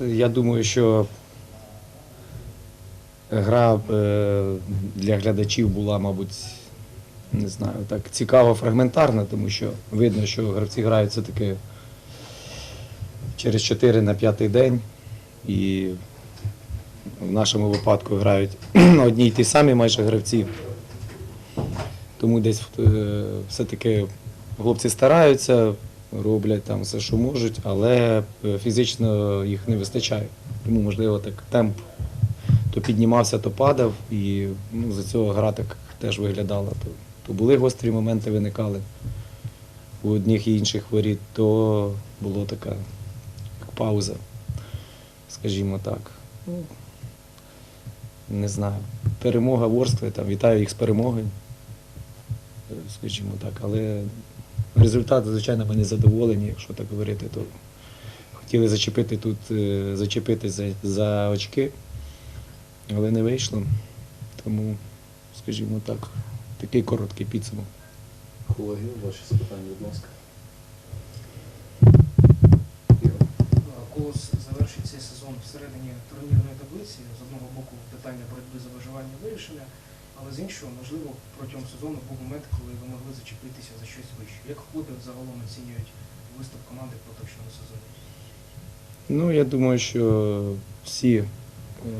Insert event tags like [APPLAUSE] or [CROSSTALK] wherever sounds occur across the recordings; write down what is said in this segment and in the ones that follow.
Я думаю, що гра е, для глядачів була, мабуть, не знаю, так цікаво фрагментарна, тому що видно, що гравці грають все-таки через 4 на 5 день. І в нашому випадку грають [CLEARS THROAT] одні й ті самі майже гравці. Тому десь е, все-таки хлопці стараються, роблять там все, що можуть, але е, фізично їх не вистачає. Тому, можливо, так темп то піднімався, то падав, і ну, за цього гра так теж виглядала. То, то були гострі моменти, виникали у одних і інших воріт, то була така як пауза, скажімо так. Ну, не знаю. Перемога Ворскли, там, вітаю їх з перемогою, скажімо так. Але результат, звичайно, ми не задоволені, якщо так говорити, то хотіли зачепити тут, е, зачепити за, за очки, але не вийшло. Тому, скажімо так, такий короткий підсумок. Колеги, ваші запитання, будь ласка. Колос завершить цей сезон всередині турнірної таблиці. З одного боку, питання боротьби за виживання вирішення, але з іншого, можливо, протягом сезону був момент, коли ви могли зачепитися за щось вище. Як клуби загалом оцінюють виступ команди в поточному сезоні? Ну, я думаю, що всі е,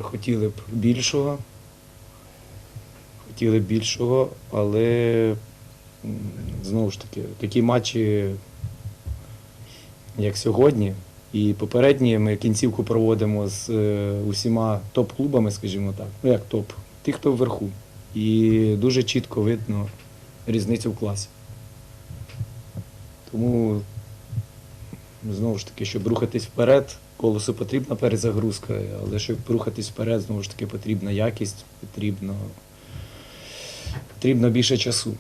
хотіли б більшого. Хотіли б більшого, але знову ж таки, такі матчі, як сьогодні, і попередні ми кінцівку проводимо з е, усіма топ-клубами, скажімо так. Ну як топ, ті, хто вверху. І дуже чітко видно різницю в класі. Тому знову ж таки, щоб рухатись вперед, колесу потрібна перезагрузка, але щоб рухатись вперед, знову ж таки, потрібна якість, потрібно, потрібно більше часу.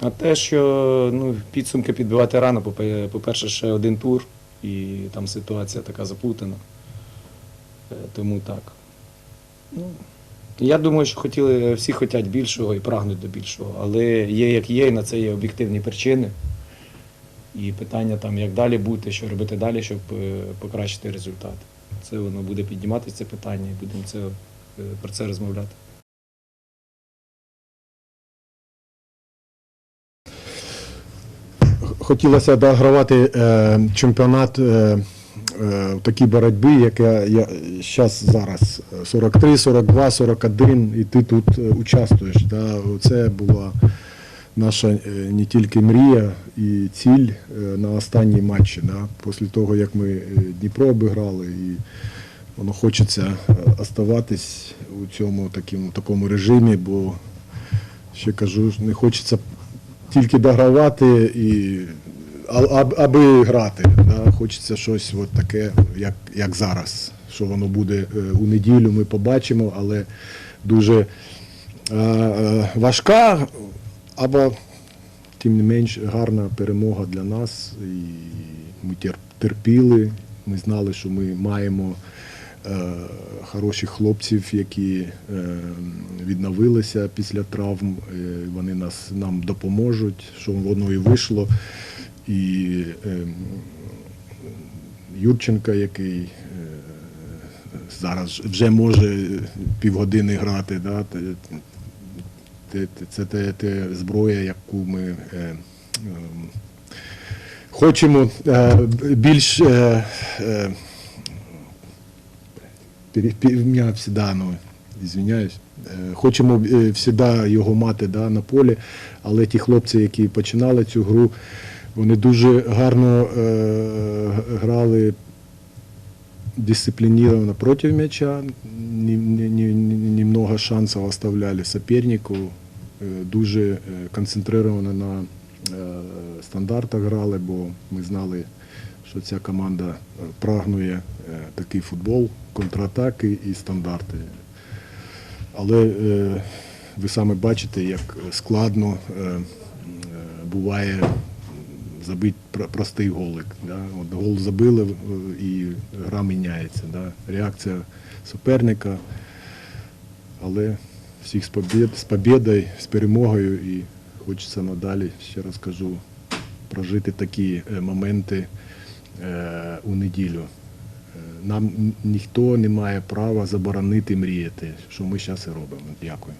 А те, що ну, підсумки підбивати рано, по-перше, ще один тур, і там ситуація така заплутана. Е, Тому так. Ну, я думаю, що хотіли, всі хочуть більшого і прагнуть до більшого, але є як є, і на це є об'єктивні причини. І питання там, як далі бути, що робити далі, щоб е, покращити результат. Це воно буде підніматися це питання, і будемо це, е, про це розмовляти. Хотілося догравати е, чемпіонат е, в такій боротьбі, яка я зараз зараз 43, 42, 41, і ти тут е, участвуєш. Да? Це була наша е, не тільки мрія і ціль е, на останній матчі. Да? Після того, як ми е, Дніпро обіграли, і воно хочеться е, оставатись у цьому такому, такому режимі, бо ще кажу, не хочеться тільки догравати і а- аби грати. Да? Хочеться щось от таке, як, як зараз. Що воно буде е, у неділю, ми побачимо, але дуже е, е, важка, або тим не менш гарна перемога для нас. І ми терпіли. Ми знали, що ми маємо хороших хлопців, які е, відновилися після травм. Е, вони нас, нам допоможуть, що воно і вийшло. І е, Юрченка, який е, зараз вже може півгодини грати, да, це те, те зброя, яку ми е, ем, хочемо е, більш е, е, пере- перем'явся, да, ну, извиняюсь. Е, Хочемо е, завжди його мати да, на полі, але ті хлопці, які починали цю гру, вони дуже гарно е, грали дисциплинированно против мяча, не- не- не- не- немного шансів оставляли сопернику, е, дуже концентровано на стандартах грали, бо ми знали, що ця команда е, прагнує е, такий футбол, контратаки і стандарти. Але е, ви саме бачите, як складно буває забити простий голик. От гол забили і гра міняється. Реакція суперника. Але всіх з, побід, з перемогою і хочеться надалі, ще раз кажу, прожити такі моменти у неділю. Нам ніхто не має права заборонити мріяти, що ми зараз і робимо. Дякую.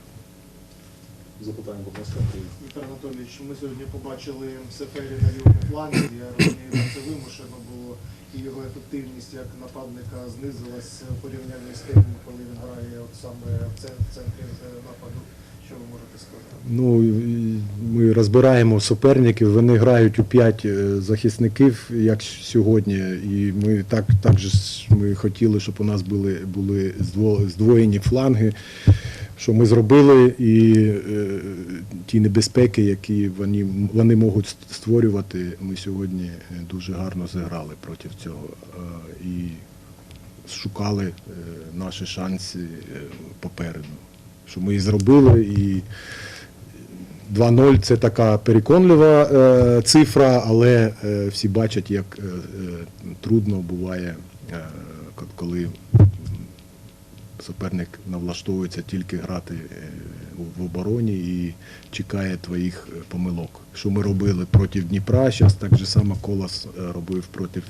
Запитання, будь ласка, Віктор Анатолійович, ми сьогодні побачили Сефері на лівому фланзі. Я розумію, що це вимушено було, і його ефективність як нападника знизилась в порівнянні з тим, коли він грає от саме в центрі е, нападу. Що ви можете сказати? Ну, ми розбираємо суперників, вони грають у п'ять е, захисників, як сьогодні. І ми так, так же ми хотіли, щоб у нас були, були здвоєні фланги, що ми зробили, і е, ті небезпеки, які вони, вони можуть створювати, ми сьогодні е, дуже гарно зіграли проти цього. Е, І шукали е, наші шанси е, попереду. Що ми і зробили, і 2-0 це така переконлива е, цифра, але е, всі бачать, як е, е, трудно буває, е, коли суперник навлаштовується тільки грати е, в- обороні і чекає твоїх е, помилок. Що ми робили проти Дніпра, зараз так же само Колос робив проти,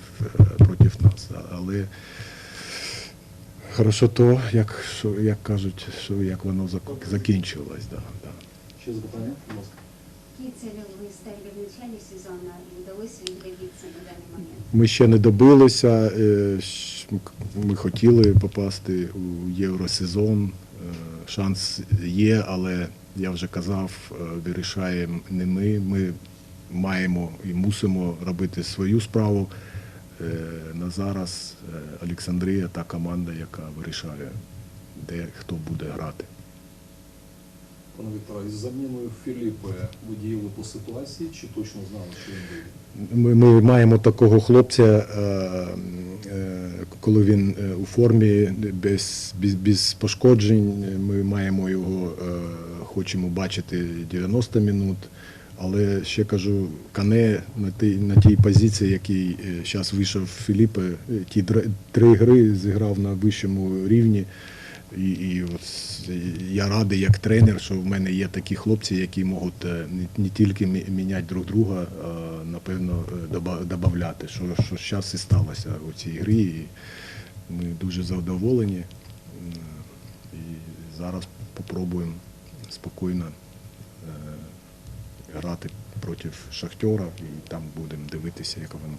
проти нас. Але хорошо то, як, що, як кажуть, що як воно зак- закінчилось. Да, да. Ще запитання, будь ласка. Какие цели вы ставили в начале сезона и удалось ли их добиться на данный момент? Ми ще не добилися. е, Ми хотіли попасти у євросезон. е, Шанс є, але я вже казав, е, вирішаємо не ми. Ми маємо і мусимо робити свою справу. Е, На зараз е, Олександрія та команда, яка вирішає, де хто буде грати. Пане Вікторе, із заміною Філіппе ви діяли по ситуації чи точно знали, що він вийде? Ми, ми маємо такого хлопця, е, коли він у формі без, без, без пошкоджень. Ми маємо його, хочемо бачити 90 минут. Але ще кажу, Кане на тій, на тій позиції, який зараз вийшов Філіппе, е, ті три гри зіграв на вищому рівні. І, і от я радий як тренер, що в мене є такі хлопці, які можуть е, не, не тільки міняти друг друга, а напевно е, додавати, що, що зараз і сталося у цій грі. І ми дуже задоволені. І зараз спробуємо спокійно е, грати проти Шахтера і там будемо дивитися, як воно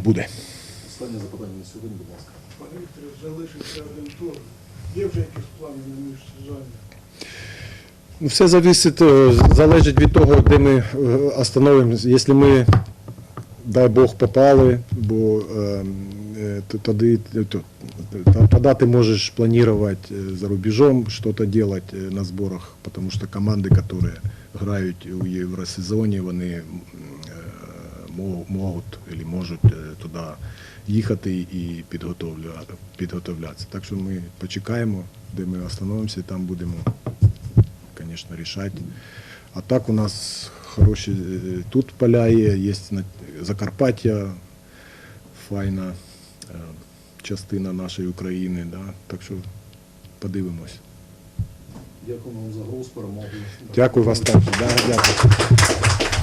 [CLEARS THROAT] буде. Останнє запитання на сьогодні, будь ласка. Пане Вікторе, залишився один тур. Є вже якісь плани на міжсезоння? Ну, Все зависить, е, залежить від того, де ми е, остановимося. Якщо ми, дай Бог, попали, бо е, е, тоді, е, то- т- тоді ти можеш планувати е, за рубежом, щось робити на зборах, тому що команди, які грають у євросезоні, вони е, мо- можуть або можуть е, туди їхати і підготовлятися. Так що ми почекаємо, де ми остановимося, там будемо конечно, решать. А так у нас хороші е, тут поля є, є Закарпаття, файна частина нашої України. Так що подивимось. Дякую вам за гру з перемогою. Дякую вас також. Дякую.